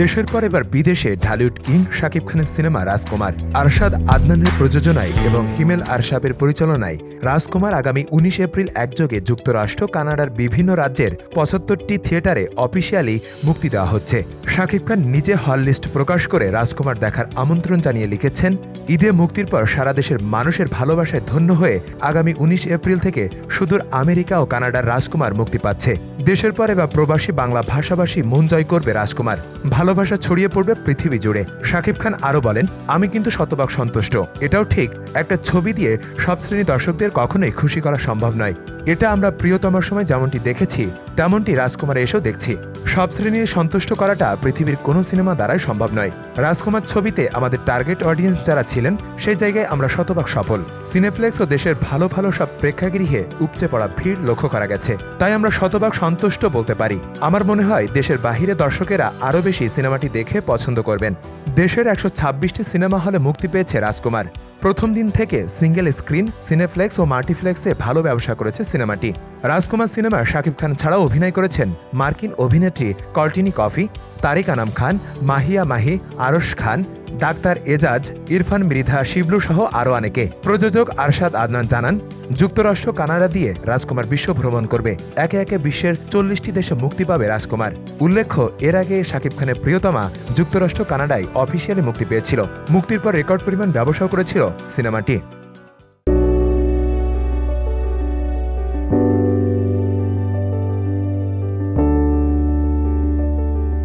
দেশের পর এবার বিদেশে ঢালিউড কিং শাকিব খানের সিনেমা রাজকুমার, আরশাদ আদনানের প্রযোজনায় এবং হিমেল আরশাবের পরিচালনায় রাজকুমার আগামী উনিশ এপ্রিল একযোগে যুক্তরাষ্ট্র, কানাডার বিভিন্ন রাজ্যের পঁচাত্তরটি থিয়েটারে অফিসিয়ালি মুক্তি দেওয়া হচ্ছে। শাকিব খান নিজে হল লিস্ট প্রকাশ করে রাজকুমার দেখার আমন্ত্রণ জানিয়ে লিখেছেন, ঈদে মুক্তির পর সারা দেশের মানুষের ভালোবাসায় ধন্য হয়ে আগামী উনিশ এপ্রিল থেকে সুদূর আমেরিকা ও কানাডার রাজকুমার মুক্তি পাচ্ছে। দেশের পরে বা প্রবাসী বাংলা ভাষাভাষী মন জয় করবে রাজকুমার। ভালোবাসা ছড়িয়ে পড়বে পৃথিবী জুড়ে। শাকিব খান আরও বলেন, আমি কিন্তু শতভাগ সন্তুষ্ট। এটাও ঠিক, একটা ছবি দিয়ে সব শ্রেণি দর্শকদের কখনোই খুশি করা সম্ভব নয়। এটা আমরা প্রিয়তমার সময় যেমনটি দেখেছি, তেমনটি রাজকুমার এসেও দেখছি। সব শ্রেণি সন্তুষ্ট করাটা পৃথিবীর কোনো সিনেমা দ্বারাই সম্ভব নয়। রাজকুমার ছবিতে আমাদের টার্গেট অডিয়েন্স যারা ছিলেন সেই জায়গায় আমরা শতভাগ সফল। সিনেফ্লেক্স ও দেশের ভালো ভালো সব প্রেক্ষাগৃহে উপচে পড়া ভিড় লক্ষ্য করা গেছে। তাই আমরা শতভাগ সন্তুষ্ট বলতে পারি। আমার মনে হয় দেশের বাহিরে দর্শকেরা আরও বেশি সিনেমাটি দেখে পছন্দ করবেন। দেশের একশো ছাব্বিশটি সিনেমা হলে মুক্তি পেয়েছে রাজকুমার। প্রথম দিন থেকে সিঙ্গেল স্ক্রিন, সিনেফ্লেক্স ও মাল্টিফ্লেক্সে ভালো ব্যবসা করেছে সিনেমাটি। রাজকুমার সিনেমার শাকিব খান ছাড়াও অভিনয় করেছেন মার্কিন অভিনেত্রী Courtney Coffey, Tariq Anam Khan, Mahiya Mahi, Arash Khan doctor Ejaz, Irfan Mridha, Shiblu সহ আরও অনেকে। প্রযোজক আরশাদ আদনান জানান, যুক্তরাষ্ট্র কানাডা দিয়ে রাজকুমার বিশ্ব ভ্রমণ করবে। একে একে বিশ্বের চল্লিশটি দেশে মুক্তি পাবে রাজকুমার। উল্লেখ্য, এর আগে শাকিব খানের প্রিয়তমা যুক্তরাষ্ট্র কানাডায় অফিসিয়ালি মুক্তি পেয়েছিল। মুক্তির পর রেকর্ড পরিমাণ ব্যবসাও করেছিল সিনেমাটি।